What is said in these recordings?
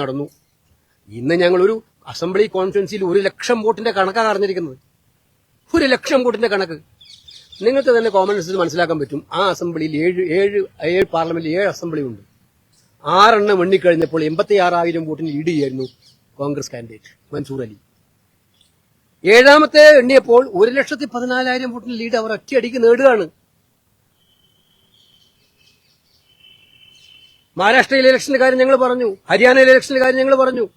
നടന്നു. ഇന്ന് ഞങ്ങളൊരു അസംബ്ലി കോൺഫറൻസിൽ ഒരു ലക്ഷം വോട്ടിന്റെ കണക്കാണ് അറിഞ്ഞിരിക്കുന്നത്. ഒരു ലക്ഷം വോട്ടിന്റെ കണക്ക്. നിങ്ങൾക്ക് തന്നെ കോമൺ സെൻസിൽ മനസ്സിലാക്കാൻ പറ്റും. ആ അസംബ്ലിയിൽ ഏഴ് ഏഴ് ഏഴ് പാർലമെന്റിൽ ഏഴ് അസംബ്ലി ഉണ്ട്. ആറെണ്ണം എണ്ണിക്കഴിഞ്ഞപ്പോൾ എൺപത്തി ആറായിരം വോട്ടിന് ലീഡ് ആയിരുന്നു കോൺഗ്രസ് കാൻഡിഡേറ്റ് മൻസൂർ അലി. ഏഴാമത്തെ എണ്ണിയപ്പോൾ ഒരു ലക്ഷത്തി പതിനാലായിരം വോട്ടിന് ലീഡ് അവർ ഒറ്റയടിക്ക് നേടുകയാണ്. മഹാരാഷ്ട്രയിലെ ഇലക്ഷന്റെ കാര്യം ഞങ്ങൾ പറഞ്ഞു. ഹരിയാനയിലെ ഇലക്ഷന്റെ കാര്യം ഞങ്ങൾ പറഞ്ഞു.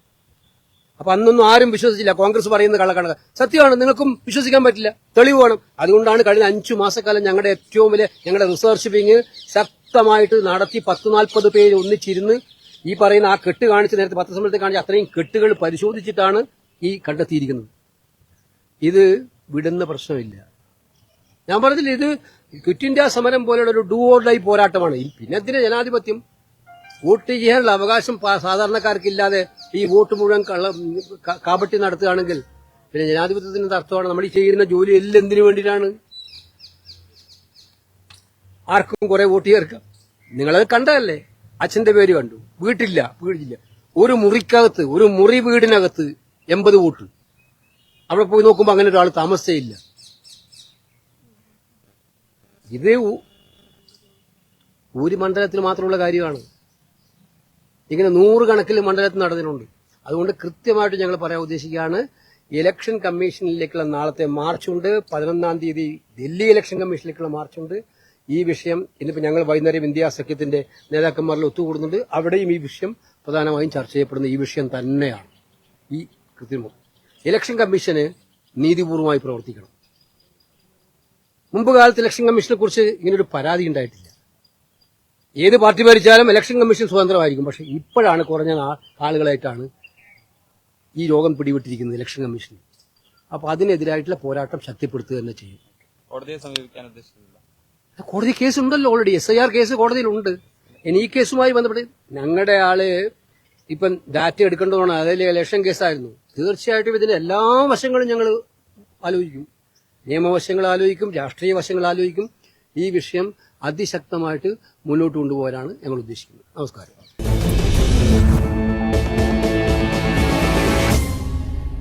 അപ്പൊ അന്നൊന്നും ആരും വിശ്വസിച്ചില്ല. കോൺഗ്രസ് പറയുന്ന കള്ളക്കണക്ക്. സത്യമാണ് നിങ്ങൾക്കും വിശ്വസിക്കാൻ പറ്റില്ല. തെളിവ് വേണം. അതുകൊണ്ടാണ് കഴിഞ്ഞ അഞ്ചു മാസക്കാലം ഞങ്ങളുടെ ഏറ്റവും വലിയ ഞങ്ങളുടെ റിസർച്ച് വിങ് ശക്തമായിട്ട് നടത്തി പത്ത് നാൽപ്പത് പേര് ഒന്നിച്ചിരുന്ന് ഈ പറയുന്ന ആ കെട്ട് കാണിച്ച് നേരത്തെ പത്ത് സമയത്ത് കാണിച്ച അത്രയും കെട്ടുകൾ പരിശോധിച്ചിട്ടാണ് ഈ കണ്ടെത്തിയിരിക്കുന്നത്. ഇത് വിടുന്ന പ്രശ്നമില്ല. ഞാൻ പറഞ്ഞില്ല ഇത് ക്വിറ്റ് ഇന്ത്യ സമരം പോലെയുള്ള ഒരു ഡൂ ഓർ ഡൈ പോരാട്ടമാണ്. പിന്നെ എന്തിനാ ജനാധിപത്യം? വോട്ട് ചെയ്യാനുള്ള അവകാശം സാധാരണക്കാർക്കില്ലാതെ ഈ വോട്ട് മുഴുവൻ കള്ള കാപട്ടി നടത്തുകയാണെങ്കിൽ പിന്നെ ജനാധിപത്യത്തിന് എന്താ അർത്ഥമാണ്. നമ്മൾ ഈ ചെയ്യുന്ന ജോലി എല്ലാം എന്തിനു വേണ്ടിയിട്ടാണ്? ആർക്കും കുറെ വോട്ട് ചേർക്കാം. നിങ്ങളത് കണ്ടതല്ലേ? അച്ഛന്റെ പേര് കണ്ടു. വീട്ടില്ല വീടില്ല. ഒരു മുറിക്കകത്ത് ഒരു മുറി വീടിനകത്ത് എൺപത് വോട്ട്. അവിടെ പോയി നോക്കുമ്പോൾ അങ്ങനെ ഒരാൾ താമസിച്ചേയില്ല ഇത് ഒരു മണ്ഡലത്തിൽ മാത്രമുള്ള കാര്യമാണ്. ഇങ്ങനെ നൂറുകണക്കിൽ മണ്ഡലത്തിൽ നടന്നിട്ടുണ്ട്. അതുകൊണ്ട് കൃത്യമായിട്ട് ഞങ്ങൾ പറയാൻ ഉദ്ദേശിക്കുകയാണ് ഇലക്ഷൻ കമ്മീഷനിലേക്കുള്ള നാളത്തെ മാർച്ചുണ്ട് പതിനൊന്നാം തീയതി ഡൽഹി ഇലക്ഷൻ കമ്മീഷനിലേക്കുള്ള മാർച്ചുണ്ട് ഈ വിഷയം ഇന്നിപ്പോൾ ഞങ്ങൾ വൈകുന്നേരം ഇന്ത്യ സഖ്യത്തിന്റെ നേതാക്കന്മാരിൽ ഒത്തുകൂടുന്നുണ്ട്. അവിടെയും ഈ വിഷയം പ്രധാനമായും ചർച്ച ചെയ്യപ്പെടുന്ന ഈ വിഷയം തന്നെയാണ്. ഈ കൃത്രിമം. ഇലക്ഷൻ കമ്മീഷന് നീതിപൂർവമായി പ്രവർത്തിക്കണം. മുമ്പ് കാലത്ത് ഇലക്ഷൻ കമ്മീഷനെ കുറിച്ച് ഇങ്ങനൊരു പരാതി ഉണ്ടായിട്ടില്ല. ഏത് പാർട്ടി ഭരിച്ചാലും ഇലക്ഷൻ കമ്മീഷൻ സ്വതന്ത്രമായിരിക്കും. പക്ഷെ ഇപ്പോഴാണ് കുറഞ്ഞ ആളുകളായിട്ടാണ് ഈ രോഗം പിടിവിട്ടിരിക്കുന്നത് ഇലക്ഷൻ കമ്മീഷൻ അപ്പൊ അതിനെതിരായിട്ടുള്ള പോരാട്ടം ശക്തിപ്പെടുത്തുക തന്നെ ചെയ്യും. കോടതിയെ സമീപിക്കാൻ ഉദ്ദേശിച്ചിട്ടില്ല കോടതി കേസ് ഉണ്ടല്ലോ already S I R case കോടതിയിലുണ്ട്. ഇനി ഈ കേസുമായി ബന്ധപ്പെട്ട് ഞങ്ങളുടെ ആൾ ഇപ്പം ഡാറ്റ എടുക്കേണ്ടതാണ് അതിൽ ഇലക്ഷൻ കേസായിരുന്നു. തീർച്ചയായിട്ടും ഇതിന്റെ എല്ലാ വശങ്ങളും ഞങ്ങൾ ആലോചിക്കും. നിയമവശങ്ങൾ ആലോചിക്കും രാഷ്ട്രീയ വശങ്ങൾ ആലോചിക്കും. ഈ വിഷയം അതിശക്തമായിട്ട് മുന്നോട്ട് കൊണ്ടുപോകാനാണ് ഞങ്ങൾ ഉദ്ദേശിക്കുന്നത്. നമസ്കാരം.